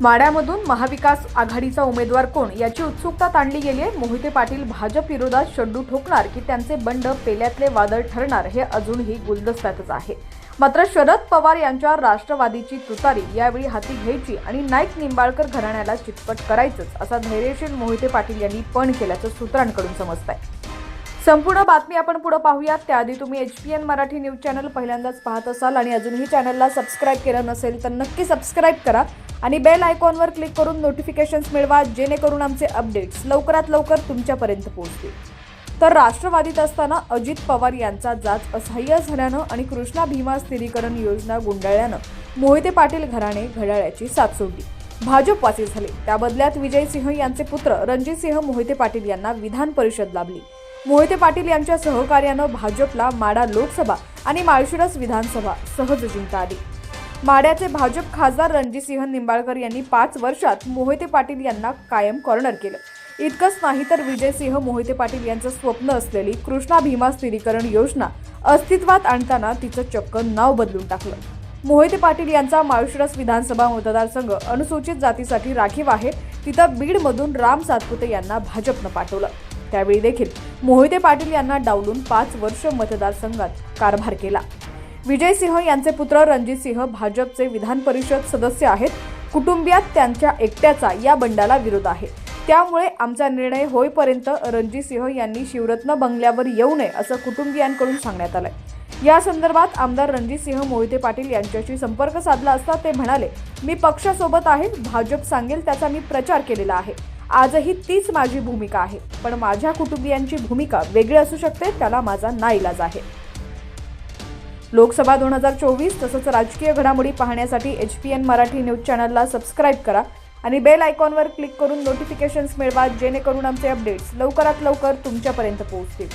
माड्यामधून महाविकास आघाडीचा उमेदवार कोण याची उत्सुकता ताणली गेली आहे. मोहिते पाटील भाजप विरोधात शड्डू ठोकणार की त्यांचे बंड पेल्यातले वादळ ठरणार हे अजूनही गुलदस्त्यातच आहे. मात्र शरद पवार यांच्या राष्ट्रवादीची तुतारी यावेळी हाती घ्यायची आणि नाईक निंबाळकर घराण्याला चितपट करायचंच असा धैर्यशील मोहिते पाटील यांनी पण केल्याचं सूत्रांकडून समजत आहे संपूर्ण बातमी आपण पुढे पाहूयात. त्याआधी तुम्ही H P N Marathi news channel पहिल्यांदाच पाहत असाल आणि अजूनही चॅनलला सबस्क्राईब केलं नसेल तर नक्की सबस्क्राईब करा आणि बेल आयकॉनवर क्लिक करून नोटिफिकेशन्स मिळवा जेणेकरून आमचे अपडेट्स लवकरात लवकर तुमच्यापर्यंत पोहोचतील. तर राष्ट्रवादीत असताना अजित पवार यांचा जाच असह्य झाल्यानं आणि कृष्णा भीमा स्थिरीकरण योजना गुंडाळल्यानं मोहिते पाटील घराणे घड्याळ्याची साथ सोडली भाजपवासी झाले. त्या बदल्यात विजय सिंह यांचे पुत्र रणजितसिंह मोहिते पाटील यांना विधान परिषद लाभली. मोहिते पाटील यांच्या सहकार्यानं भाजपला माडा लोकसभा आणि माळशिरस विधानसभा सहज जिंकता आली. माड्याचे भाजप खासदार रणजितसिंह निंबाळकर यांनी पाच वर्षात मोहिते पाटील यांना कायम कॉर्नर केलं. इतकंच नाही तर विजयसिंह मोहिते पाटील यांचं स्वप्न असलेली कृष्णा भीमा स्थिरीकरण योजना अस्तित्वात आणताना तिचं चक्क नाव बदलून टाकलं. मोहिते पाटील यांचा माळशिरस विधानसभा मतदारसंघ अनुसूचित जातीसाठी राखीव आहे. तिथं बीडमधून राम सातपुते यांना भाजपनं पाठवलं. त्यावेळी देखील मोहिते पाटील यांना डावलून पाच वर्ष मतदारसंघात कारभार केला. विजय सिंह यांचे पुत्र रणजित सिंह भाजपचे विधान परिषद सदस्य आहेत. कुटुंबियात त्यांच्या एकट्याचा या बंडाला विरोध आहे. त्यामुळे आमचा निर्णय होईपर्यंत रणजित सिंह यांनी शिवरत्न बंगल्यावर येऊ नये असं कुटुंबियांकडून सांगण्यात आलंय. या संदर्भात आमदार रणजित सिंह मोहिते पाटील यांच्याशी संपर्क साधला असता ते म्हणाले मी पक्षासोबत आहे भाजप सांगेल त्याचा मी प्रचार केलेला आहे. आजही तीच माझी भूमिका आहे. पण माझ्या कुटुंबियांची भूमिका वेगळी असू शकते त्याला माझा नाईलाज आहे. लोकसभा दोन हजार चोवीस तसंच राजकीय घडामोडी पाहण्यासाठी H P N Marathi news चॅनलला सबस्क्राईब करा आणि बेल आयकॉनवर क्लिक करून नोटिफिकेशन्स मिळवा जेणेकरून आमचे अपडेट्स लवकरात लवकर तुमच्यापर्यंत पोहोचतील.